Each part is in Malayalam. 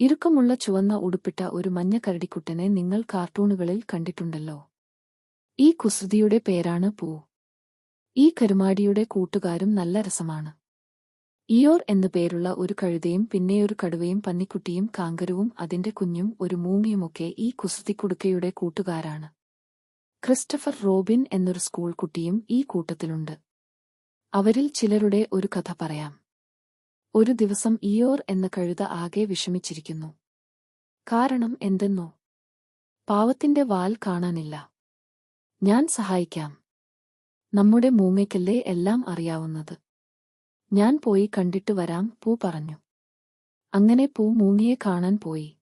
ഇറുക്കമുള്ള ചുവന്ന ഉടുപ്പിട്ട ഒരു മഞ്ഞ കരടിക്കുട്ടനെ നിങ്ങൾ കാർട്ടൂണുകളിൽ കണ്ടിട്ടുണ്ടല്ലോ. ഈ കുസൃതിയുടെ പേരാണ് പൂ. ഈ കരുമാടിയുടെ കൂട്ടുകാരും നല്ല രസമാണ്. ഇയോർ എന്നു പേരുള്ള ഒരു കഴുതയും പിന്നെയൊരു കടുവയും പന്നിക്കുട്ടിയും കാങ്കരവും അതിന്റെ കുഞ്ഞും ഒരു മൂങ്ങിയുമൊക്കെ ഈ കുസൃതിക്കുടുക്കയുടെ കൂട്ടുകാരാണ്. ക്രിസ്റ്റഫർ റോബിൻ എന്നൊരു സ്കൂൾ കുട്ടിയും ഈ കൂട്ടത്തിലുണ്ട്. അവരിൽ ചിലരുടെ ഒരു കഥ പറയാം. ഒരു ദിവസം ഇയോർ എന്ന കഴുത ആകെ വിഷമിച്ചിരിക്കുന്നു. കാരണം എന്തെന്നോ. പാവത്തിന്റെ വാൽ കാണാനില്ല. ഞാൻ സഹായിക്കാം. നമ്മുടെ മൂങ്ങയ്ക്കല്ലേ എല്ലാം അറിയാവുന്നത്. ഞാൻ പോയി കണ്ടിട്ട് വരാം പൂ പറഞ്ഞു. അങ്ങനെ പൂ മൂങ്ങയെ കാണാൻ പോയി.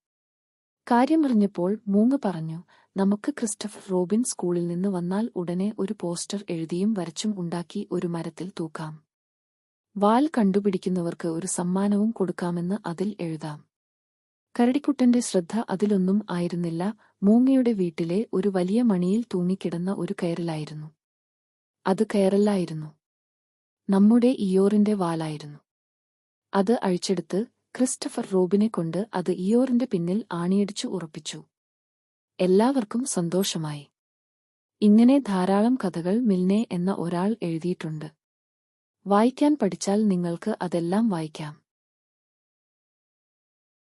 കാര്യമറിഞ്ഞപ്പോൾ മൂങ്ങ പറഞ്ഞു നമുക്ക് ക്രിസ്റ്റഫർ റോബിൻ സ്കൂളിൽ നിന്ന് വന്നാൽ ഉടനെ ഒരു പോസ്റ്റർ എഴുതിയും വരച്ചും ഉണ്ടാക്കി ഒരു മരത്തിൽ തൂക്കാം. വാൽ കണ്ടുപിടിക്കുന്നവർക്ക് ഒരു സമ്മാനവും കൊടുക്കാമെന്ന് അതിൽ എഴുതാം. കരടിക്കുട്ടന്റെ ശ്രദ്ധ അതിലൊന്നും ആയിരുന്നില്ല. മൂങ്ങയുടെ വീട്ടിലെ ഒരു വലിയ മണിയിൽ തൂങ്ങിക്കിടന്ന ഒരു കയറിലായിരുന്നു. അത് കയറല്ലായിരുന്നു. നമ്മുടെ ഇയോറിന്റെ വാലായിരുന്നു. അത് അഴിച്ചെടുത്ത് ക്രിസ്റ്റഫർ റോബിനെ കൊണ്ട് അത് ഇയോറിന്റെ പിന്നിൽ ആണിയടിച്ചു ഉറപ്പിച്ചു. എല്ലാവർക്കും സന്തോഷമായി. ഇങ്ങനെ ധാരാളം കഥകൾ മിൽനെ എന്ന ഒരാൾ എഴുതിയിട്ടുണ്ട്. വായിക്കാൻ പഠിച്ചാൽ നിങ്ങൾക്ക് അതെല്ലാം വായിക്കാം.